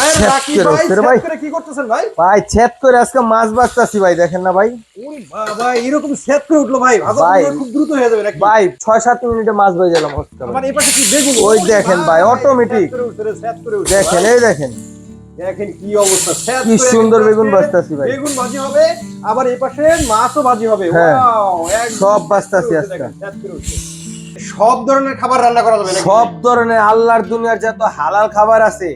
ভাই কি করতেছেন ভাই ভাই ছেদ করে আজকে মাছ বাঁচতেছি ভাই দেখেন না ভাই ওই বাবা এরকম সেট করে উঠল ভাই ভাই। খুব দ্রুত হয়ে যাবে ভাই ছয় সাত মিনিটে মাছ বেজে গেলাম আজকে এই পাশে কি বেগুন ওই দেখেন ভাই, এই কি অবস্থা কি সুন্দর বেগুন ভাজতাছি ভাই। বেগুন ভাজি হবে আবার এই পাশে মাছও ভাজি হবে হ্যাঁ। সব আজকে। উঠছে। সব ধরনের খাবার রান্না করা যাবে সব ধরনের আল্লাহর দুনিয়ার যত হালাল খাবার আছে।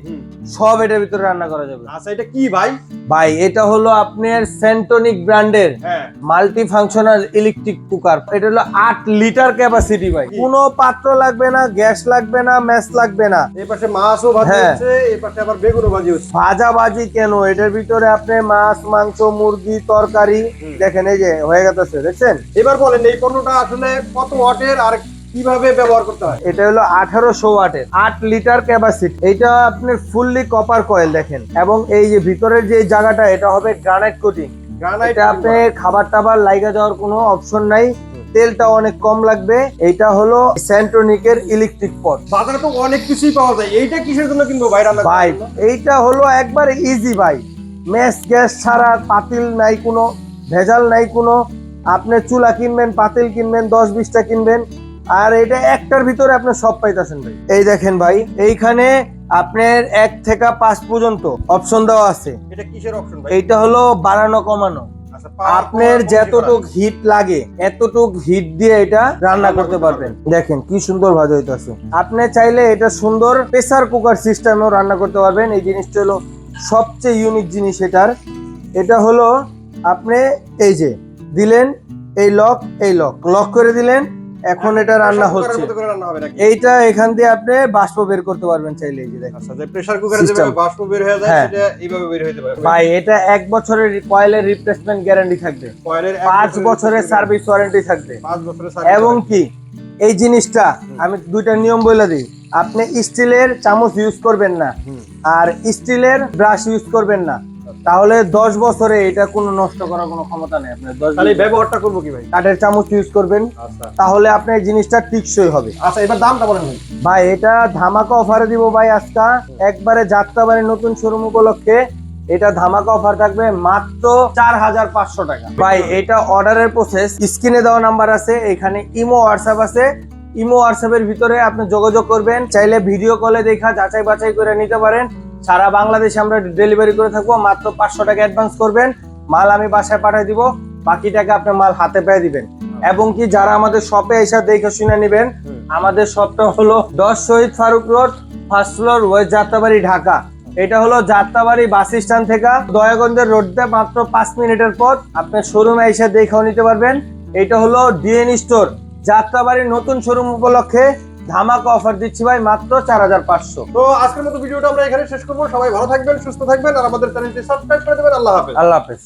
সব এটার ভিতরে রান্না করা যাবে। আচ্ছা এটা কি ভাই? ভাই এটা হলো আপনার সেন্টনিক ব্র্যান্ডের হ্যাঁ। মাল্টি ফাংশনাল ইলেকট্রিক কুকার এটা হলো আট লিটার ক্যাপাসিটি ভাই? কোনো পাত্র লাগবে না গ্যাস লাগবে না ম্যাচ লাগবে না। এই পাশে মাছও ভাজি হ্যাঁ। হচ্ছে এই পাশে আবার বেগুনও ভাজি হচ্ছে। ভাজা ভাজি কেন? এটার ভিতরে আপনি মাছ মাংস মুরগি তরকারি দেখেন এই যে হয়ে গেছে দেখছেন? এবার বলেন এই পণ্যটা আসলে কত ওয়াটের আর কীভাবে ব্যবহার করতে হয়? এটা হলো আঠারোশো ওয়াটের আট লিটার ক্যাপাসিটি এটা আপনার ফুললি কপার কয়েল দেখেন। এবং এই যে ভিতরের যে জায়গাটা এটা হবে গ্রানাইট কোটিং গ্রানাইট এটা আপনি খাবার টাবার লাইগা যাওয়ার কোনো অপশন নাই। তেলটা অনেক কম লাগবে। এটা হলো স্যান্টনিকের ইলেকট্রিক পট বাজারে তো অনেক কিছুই পাওয়া যায়। এইটা কিসের জন্য কিনবো ভাই রান্না ভাই এইটা হলো একবার ইজি ভাই। ম্যাস গ্যাস ছাড়া পাতিল নাই কোনো ভেজাল নাই কোনো। আপনি চুলা কিনবেন পাতিল কিনবেন দশ বিশটা কিনবেন। আর এটা একটার ভিতরে আপনি সব পাইতেছেন ভাই। এই দেখেন ভাই এইখানে আপনার এক থেকে পাঁচ পর্যন্ত অপশন দেওয়া আছে। এটা কিসের অপশন ভাই? এইটা হলো বাড়ানো কমানো। আচ্ছা, আপনার যতটুক হিট লাগে এতটুক হিট দিয়ে এটা রান্না করতে পারবেন। দেখেন কি সুন্দর ভাজা হইতাছে। আপনি চাইলে এটা সুন্দর প্রেসার কুকার সিস্টেমেও রান্না করতে পারবেন। এই জিনিসটা হলো সবচেয়ে ইউনিক জিনিস এটার। এটা হলো আপনি এই যে দিলেন এই লক এই লক লক করে দিলেন এখন এটা রান্না হচ্ছে? এইটা এখান দিয়ে আপনি বাষ্প বের করতে পারবেন চাইলে এই যে দেখেন। আচ্ছা, যে pressure cooker-এ System. যেভাবে বাষ্প বের হয়ে যায়, হ্যাঁ। সেটা এইভাবে বের হইতে পারে। ভাই এটা এক বছরের কয়েলের রিপ্লেসমেন্ট গ্যারান্টি থাকবে। এক পাঁচ বছরের বছরের সার্ভিস ওয়ারেন্টি থাকবে। পাঁচ বছরের service এবং কি এই জিনিসটা আমি দুইটা নিয়ম বলে দিই। আপনি স্টিলের চামচ ইউজ করবেন না। আর স্টিলের ব্রাশ ইউজ করবেন না। তাহলে দশ বছরে এটা কোনো নষ্ট করার কোনো ক্ষমতা নেই আপনার দশ তাহলে ব্যবহারটা করব কি ভাই? কাঠের চামচ ইউজ করবেন আচ্ছা। তাহলে আপনার এই জিনিসটা টিকসই হবে। আচ্ছা এবার দামটা বলেন ভাই। এটা ধামাকা অফারে দিব ভাই আজকা। একবারে যাত্রাবাড়ি নতুন শোরুম উপলক্ষে এটা ধামাকা অফার থাকবে মাত্র চার হাজার পাঁচশো টাকা। ভাই এটা অর্ডারের প্রসেস স্ক্রিনে দেওয়া নাম্বার আছে এখানে ইমো হোয়াটসঅ্যাপ আছে। ইমো হোয়াটসঅ্যাপের ভিতরে আপনি যোগাযোগ করবেন। চাইলে ভিডিও কলে দেখা, যাচাই বাছাই করে নিতে পারেন। সারা বাংলাদেশে আমরা ডেলিভারি করে থাকব। মাত্র পাঁচশো টাকা অ্যাডভান্স করবেন। মাল আমি বাসায় পাঠিয়ে দিব। বাকি টাকা আপনি মাল হাতে পেয়ে দিবেন। এবং কি যারা আমাদের শপে এসে দেখে শুনে নেবেন, আমাদের শপটা হলো দশ Shahid Faruk road first floor west Jatrabari, Dhaka. এটা হলো যাত্রাবাড়ি বাস স্ট্যান্ড থেকে দয়াগঞ্জের রোডতে মাত্র পাঁচ মিনিটের পর আপনি শোরুমে এসে দেখেও নিতে পারবেন। এটা হলো ডিএন স্টোর যাত্রাবাড়ির নতুন শোরুম উপলক্ষে ধামাকা অফার দিচ্ছি ভাই মাত্র চার হাজার পাঁচশো। তো আজকের মতো ভিডিওটা আমরা এখানে শেষ করব। সবাই ভালো থাকবেন সুস্থ থাকবেন আর আমাদের চ্যানেলটি সাবস্ক্রাইব করে দেবেন। আল্লাহ হাফেজ। আল্লাহ হাফেজ।